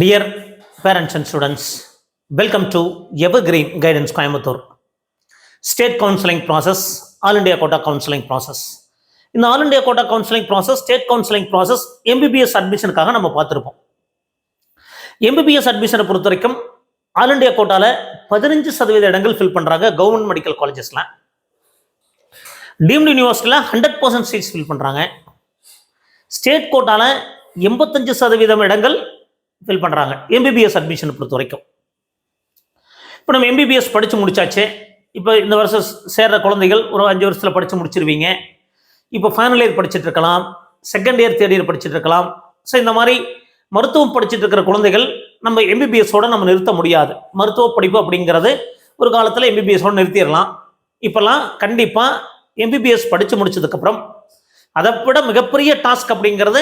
Dear parents and students welcome to ever green guidance Coimbatore state counselling process all India quota counselling process இந்த all India quota counselling process state counselling process MBBS அட்மிஷனுக்காக நம்ம பார்த்துருப்போம். MBBS அட்மிஷனை பொறுத்த வரைக்கும் all India கோட்டாவில் பதினஞ்சு சதவீத இடங்கள் fill பண்ணுறாங்க கவர்மெண்ட் மெடிக்கல் காலேஜஸில் டீம்டு யூனிவர்சிட்டியில் ஹண்ட்ரட் பர்சன்ட் சீட்ஸ் ஃபில் பண்ணுறாங்க ஸ்டேட் கோட்டாவில் எண்பத்தஞ்சு சதவீதம் இடங்கள் ஃபில் பண்ணுறாங்க எம்பிபிஎஸ் அட்மிஷனை பொறுத்த வரைக்கும். இப்போ நம்ம எம்பிபிஎஸ் படித்து முடிச்சாச்சு. இப்போ இந்த வருஷம் சேர்ற குழந்தைகள் ஒரு அஞ்சு வருஷத்தில் படித்து முடிச்சிருவீங்க. இப்போ ஃபைனல் இயர் படிச்சுட்டு இருக்கலாம். செகண்ட் இயர் தேர்ட் இயர் படிச்சுட்டு இருக்கலாம். ஸோ இந்த மாதிரி மருத்துவம் படிச்சுட்டு இருக்கிற குழந்தைகள் நம்ம எம்பிபிஎஸோட நம்ம நிறுத்த முடியாது. மருத்துவ படிப்பு அப்படிங்கிறது ஒரு காலத்தில் எம்பிபிஎஸோட நிறுத்திடலாம். இப்போல்லாம் கண்டிப்பாக எம்பிபிஎஸ் படித்து முடிச்சதுக்கப்புறம் அதை விட மிகப்பெரிய டாஸ்க் அப்படிங்கிறது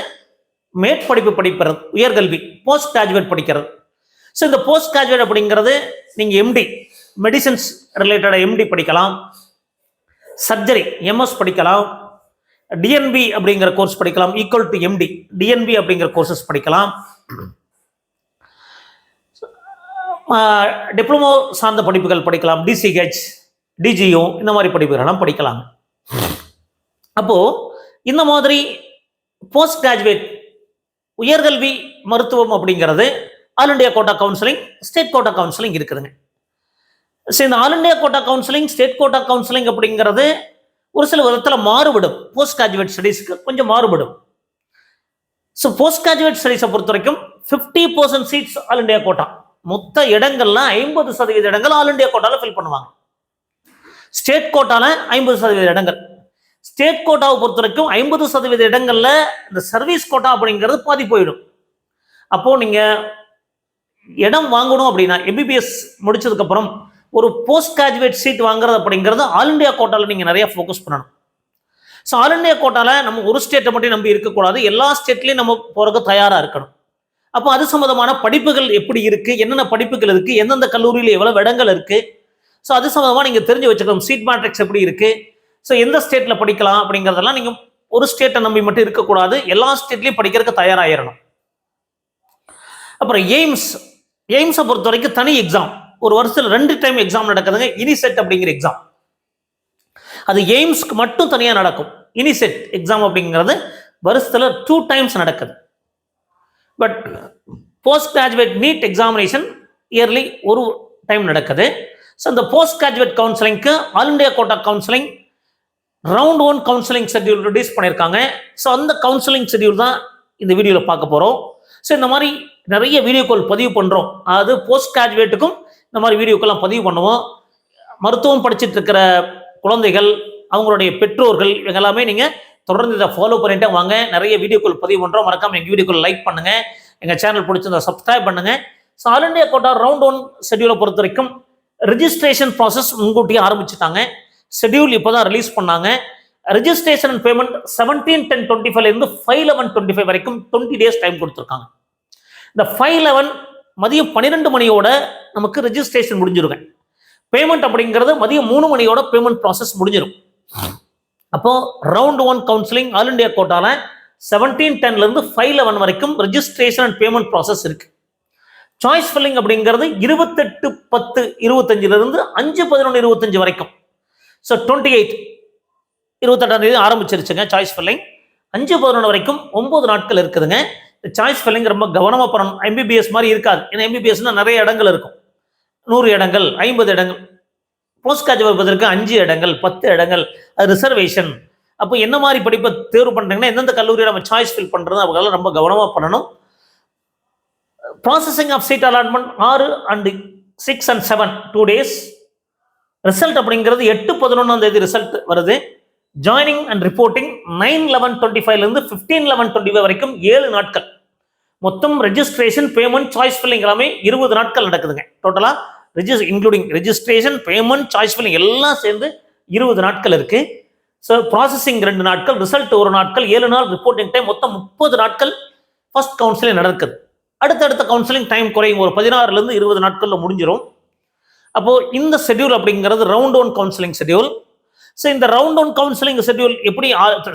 மேற்படிப்பு படிக்கிறது உயர்கல்வி போஸ்ட் கிராஜுவேட் படிக்கிறது. ஸோ இந்த போஸ்ட் கிராஜுவேட் அப்படிங்கிறது நீங்கள் எம்டி மெடிசன்ஸ் ரிலேட்டடாக எம்டி படிக்கலாம். சர்ஜரி எம்எஸ் படிக்கலாம். டிஎன்பி அப்படிங்கிற கோர்ஸ் படிக்கலாம். ஈக்குவல் டு எம்டி டிஎன்பி அப்படிங்கிற கோர்சஸ் படிக்கலாம். டிப்ளமோ uh, சார்ந்த படிப்புகள் படிக்கலாம். டிசிஹெச் டிஜிஓ இந்த மாதிரி படிப்புகளெல்லாம் படிக்கலாம். அப்போது இந்த மாதிரி போஸ்ட் கிராஜுவேட் உயர்கல்வி மருத்துவம் அப்படிங்கிறது all India quota counselling state quota counselling இருக்குதுங்க. ஸோ இந்த all India quota counselling state quota counselling அப்படிங்கிறது ஒரு சில விதத்தில் மாறுபடும். போஸ்ட் கிராஜுவேட் ஸ்டடீஸ்க்கு கொஞ்சம் மாறுபடும். ஸோ போஸ்ட் கிராஜுவேட் ஸ்டடீஸை பொறுத்த வரைக்கும் fifty percent seats all India quota. மொத்த இடங்கள்லாம் ஐம்பது சதவீத இடங்கள் ஆல் இண்டியா கோட்டாவில் ஃபில் பண்ணுவாங்க. ஸ்டேட் கோட்டாவில் ஐம்பது சதவீத இடங்கள். ஸ்டேட் கோட்டாவை பொறுத்த வரைக்கும் ஐம்பது சதவீத இடங்களில் இந்த சர்வீஸ் கோட்டா அப்படிங்கிறது பாதி போயிடும். அப்போது நீங்கள் இடம் வாங்கணும் அப்படின்னா எம்பிபிஎஸ் முடிச்சதுக்கப்புறம் ஒரு போஸ்ட் கிராஜுவேட் சீட் வாங்குறது அப்படிங்கிறது ஆல் இண்டியா கோட்டாவில் நீங்கள் நிறைய ஃபோக்கஸ் பண்ணணும். ஸோ ஆல் இண்டியா கோட்டாவில் நம்ம ஒரு ஸ்டேட்டை மட்டும் நம்பி இருக்கக்கூடாது. எல்லா ஸ்டேட்லையும் நம்ம போகிறதுக்கு தயாராக இருக்கணும். அப்போ அது சம்மந்தமான படிப்புகள் எப்படி இருக்குது என்னென்ன படிப்புகள் இருக்குது எந்தெந்த கல்லூரியில் எவ்வளோ இடங்கள் இருக்குது ஸோ அது சம்மந்தமாக நீங்கள் தெரிஞ்சு வச்சுக்கணும். சீட் மேட்ரிக்ஸ் எப்படி இருக்குது ஸோ எந்த ஸ்டேட்ல படிக்கலாம் அப்படிங்கிறதெல்லாம் நீங்கள் ஒரு ஸ்டேட்டை நம்பி மட்டும் இருக்கக்கூடாது. எல்லா ஸ்டேட்லையும் படிக்கிறதுக்கு தயாராகிடணும் அப்புறம் எய்ம்ஸ். எய்ம்ஸை பொறுத்த வரைக்கும் தனி எக்ஸாம் ஒரு வருஷத்தில் ரெண்டு டைம் எக்ஸாம் நடக்குதுங்க. இனிசெட் அப்படிங்கிற எக்ஸாம் அது எய்ம்ஸ்க்கு மட்டும் தனியாக நடக்கும். இனிசெட் எக்ஸாம் அப்படிங்கிறது வருஷத்துல டூ டைம்ஸ் நடக்குது. But post graduate NEET examination yearly ஒரு டைம் நடக்குது. ஸோ இந்த post graduate கவுன்சிலிங்க்கு all India quota counselling round one counselling schedule release பண்ணியிருக்காங்க ஸோ அந்த கவுன்சிலிங் ஷெட்யூல் தான் இந்த வீடியோவில் பார்க்க போகிறோம் ஸோ இந்த மாதிரி நிறைய வீடியோக்கள் பதிவு பண்ணுறோம் அது போஸ்ட் கிராஜுவேட்டுக்கும் இந்த மாதிரி வீடியோக்கெல்லாம் பதிவு பண்ணுவோம். மருத்துவம் படிச்சுட்டு இருக்கிற குழந்தைகள் அவங்களுடைய பெற்றோர்கள் இவங்க எல்லாமே நீங்கள் தொடர்ந்து இதை ஃபாலோ பண்ணிட்டே வாங்க. நிறைய வீடியோக்கள் பதிவு பண்ணுறோம் மறக்காமல் எங்கள் வீடியோக்கள் லைக் பண்ணுங்கள் எங்கள் சேனல் பிடிச்சிருந்தா சப்ஸ்கிரைப் பண்ணுங்க. So all India quota round one ஷெட்யூலை பொறுத்த வரைக்கும் ரிஜிஸ்ட்ரேஷன் ப்ராசஸ் முன்கூட்டியே ஆரம்பிச்சுட்டாங்க. ஷெட்யூல் இப்போ தான் ரிலீஸ் பண்ணாங்க. Registration and payment seventeen ten twenty ஃபைவ்லேருந்து ஃபைவ் லெவன் டுவெண்ட்டி ஃபைவ் வரைக்கும் டுவெண்ட்டி டேஸ் டைம் கொடுத்துருக்காங்க. இந்த ஃபைவ் லெவன் மதியம் பன்னிரெண்டு மணியோட நமக்கு ரிஜிஸ்ட்ரேஷன் முடிஞ்சிருங்க. பேமெண்ட் அப்படிங்கிறது மதியம் மூணு மணியோட பேமெண்ட் ப்ராசஸ் முடிஞ்சிடும் அப்போ round one counselling all India கோட்டால seventeen டென்லேருந்து ஃபைவ் லெவன் வரைக்கும் ரெஜிஸ்ட்ரேஷன் அண்ட் பேமெண்ட் ப்ராசஸ் இருக்கு. சாய்ஸ் ஃபில்லிங் அப்படிங்கிறது இருபத்தெட்டு பத்து இருபத்தஞ்சிலிருந்து அஞ்சு பதினொன்று இருபத்தஞ்சு வரைக்கும். ஸோ டுவெண்ட்டி எயிட் இருபத்தெட்டாம் தேதி ஆரம்பிச்சிருச்சுங்க சாய்ஸ் ஃபில்லிங் அஞ்சு பதினொன்று வரைக்கும் ஒம்பது நாட்கள் இருக்குதுங்க. இந்த சாய்ஸ் ஃபில்லிங் ரொம்ப கவனமாக பண்ணணும். எம்பிபிஎஸ் மாதிரி இருக்காது. ஏன்னா எம்பிபிஎஸ்னா நிறைய இடங்கள் இருக்கும். நூறு இடங்கள் ஐம்பது இடங்கள். போஸ்ட் கிராஜுவேட் வைப்பதற்கு அஞ்சு இடங்கள் பத்து இடங்கள். அது ரிசர்வேஷன் அப்போ என்ன மாதிரி படிப்பை தேர்வு பண்ணுறீங்கன்னா எந்தெந்த கல்லூரியை நம்ம சாய்ஸ் ஃபில் பண்ணுறது அவங்களால ரொம்ப கவனமாக பண்ணணும். ப்ராசஸிங் ஆஃப் சீட் அலாட்மெண்ட் ஆறு and six and seven two days result அப்படிங்கிறது எட்டு பதினொன்றாம் தேதி ரிசல்ட் வருது. Joining and reporting nine eleven twenty ஃபைவ்லேருந்து ஃபிஃப்டீன் லெவன் டுவெண்ட்டி ஃபைவ் வரைக்கும் ஏழு நாட்கள். மொத்தம் ரெஜிஸ்ட்ரேஷன் பேமெண்ட் சாய்ஸ் ஃபில்லிங் எல்லாமே இருபது நாட்கள் நடக்குதுங்க. டோட்டலாக Regis including registration payment choice filling எல்லாம் சேர்ந்து இருபது நாட்கள் இருக்குது ஸோ ப்ராசஸிங் ரெண்டு நாட்கள் ரிசல்ட் ஒரு நாட்கள் ஏழு நாள் ரிப்போர்ட்டிங் டைம் மொத்தம் முப்பது நாட்கள் ஃபர்ஸ்ட் கவுன்சிலிங் நடக்குது. அடுத்தடுத்த கவுன்சிலிங் டைம் குறையும். ஒரு பதினாறுலேருந்து இருபது நாட்களில் முடிஞ்சிடும் அப்போது இந்த ஷெட்யூல் அப்படிங்கிறது round one counselling schedule so இந்த ரவுண்ட் ஒன் கவுன்சிலிங் ஷெட்யூல் எப்படி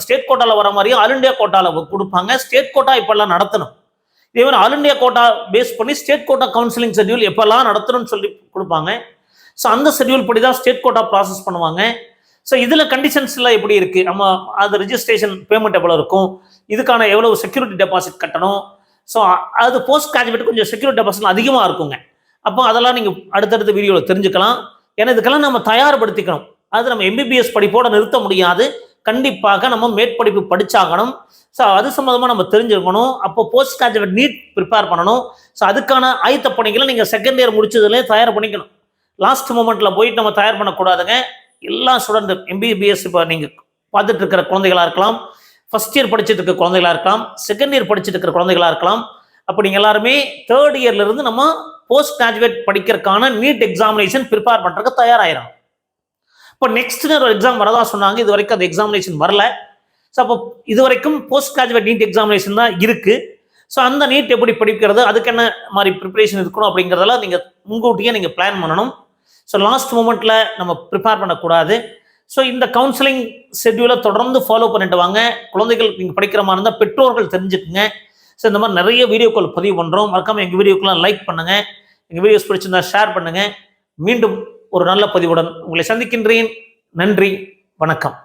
ஸ்டேட் கோட்டாவில் வர மாதிரியும் ஆல் இண்டியா கோட்டாவில் கொடுப்பாங்க. ஸ்டேட் கோட்டா இப்பெல்லாம் நடத்தணும். இதே மாதிரி ஆல் இண்டியா கோட்டா பேஸ் பண்ணி ஸ்டேட் கோட்டா கவுன்சிலிங் ஷெட்யூல் எப்பெல்லாம் நடத்தணும்னு சொல்லி கொடுப்பாங்க. ஸோ அந்த ஷெட்யூல் படி தான் ஸ்டேட் கோட்டா ப்ராசஸ் பண்ணுவாங்க. ஸோ இதில் கண்டிஷன்ஸ்லாம் எப்படி இருக்குது நம்ம அது ரிஜிஸ்ட்ரேஷன் பேமெண்ட் எவ்வளோ இருக்கும்? இதுக்கான எவ்வளவு செக்யூரிட்டி டெபாசிட் கட்டணும்? ஸோ அது போஸ்ட் கிராஜுவேட் கொஞ்சம் செக்யூரிட்டி டெபாசிட் அதிகமாக இருக்குங்க. அப்போ அதெல்லாம் நீங்கள் அடுத்தடுத்த வீடியோவில் தெரிஞ்சுக்கலாம். ஏன்னா இதுக்கெல்லாம் நம்ம தயார்படுத்திக்கணும். அது நம்ம எம்பிபிஎஸ் படிப்போட நிறுத்த முடியாது. கண்டிப்பாக நம்ம மேற்படிப்பு படிச்சாகணும். ஸோ அது சம்மந்தமாக நம்ம தெரிஞ்சுக்கணும் அப்போ போஸ்ட் கிராஜுவேட் நீட் ப்ரிப்பேர் பண்ணணும். ஸோ அதுக்கான ஆயத்த பணிகளை நீங்கள் செகண்ட் இயர் முடிச்சதுலேயே தயார் பண்ணிக்கணும். லாஸ்ட் மூமெண்ட்டில் போயிட்டு நம்ம தயார் பண்ணக்கூடாதுங்க. எல்லா ஸ்டூடெண்ட் எம்பிபிஎஸ் இப்போ நீங்கள் பார்த்துட்டு இருக்கிற குழந்தைகளாக இருக்கலாம். ஃபஸ்ட் இயர் படிச்சுட்டு இருக்க குழந்தைகளாக இருக்கலாம். செகண்ட் இயர் படிச்சுட்டு இருக்கிற குழந்தைகளாக இருக்கலாம். அப்போ நீங்கள் எல்லாருமே தேர்ட் இயர்லேருந்து நம்ம போஸ்ட் கிராஜுவேட் படிக்கிறதுக்கான நீட் எக்ஸாமினேஷன் ப்ரிப்பேர் பண்ணுறதுக்கு தயாராயிரும் இப்போ நெக்ஸ்ட் ஒரு எக்ஸாம் வரதா சொன்னாங்க இது வரைக்கும் அந்த எக்ஸாமினேஷன் வரல. ஸோ அப்போ இது வரைக்கும் போஸ்ட் கிராஜுவேட் நீட் எக்ஸாமினேஷன் தான் இருக்குது ஸோ அந்த நீட் எப்படி படிக்கிறது அதுக்கு என்ன மாதிரி ப்ரிப்பரேஷன் இருக்கணும் அப்படிங்கிறதெல்லாம் நீங்கள் முன்கூட்டியே நீங்கள் பிளான் பண்ணணும். ஸோ லாஸ்ட் மூமெண்ட்டில் நம்ம ப்ரிப்பேர் பண்ணக்கூடாது. ஸோ இந்த கவுன்சிலிங் ஷெட்யூலை தொடர்ந்து ஃபாலோ பண்ணிட்டு வாங்க. குழந்தைகள் நீங்கள் படிக்கிற மாதிரி இருந்தால் பெற்றோர்கள் தெரிஞ்சுக்குங்க. ஸோ இந்த மாதிரி நிறைய வீடியோக்கள் பதிவு பண்ணுறோம் மறக்காமல் எங்கள் வீடியோக்கெல்லாம் லைக் பண்ணுங்கள் எங்கள் வீடியோஸ் பிடிச்சிருந்தா ஷேர் பண்ணுங்கள் மீண்டும் ஒரு நல்ல பதிவுடன் உங்களை சந்திக்கின்றேன். நன்றி. வணக்கம்.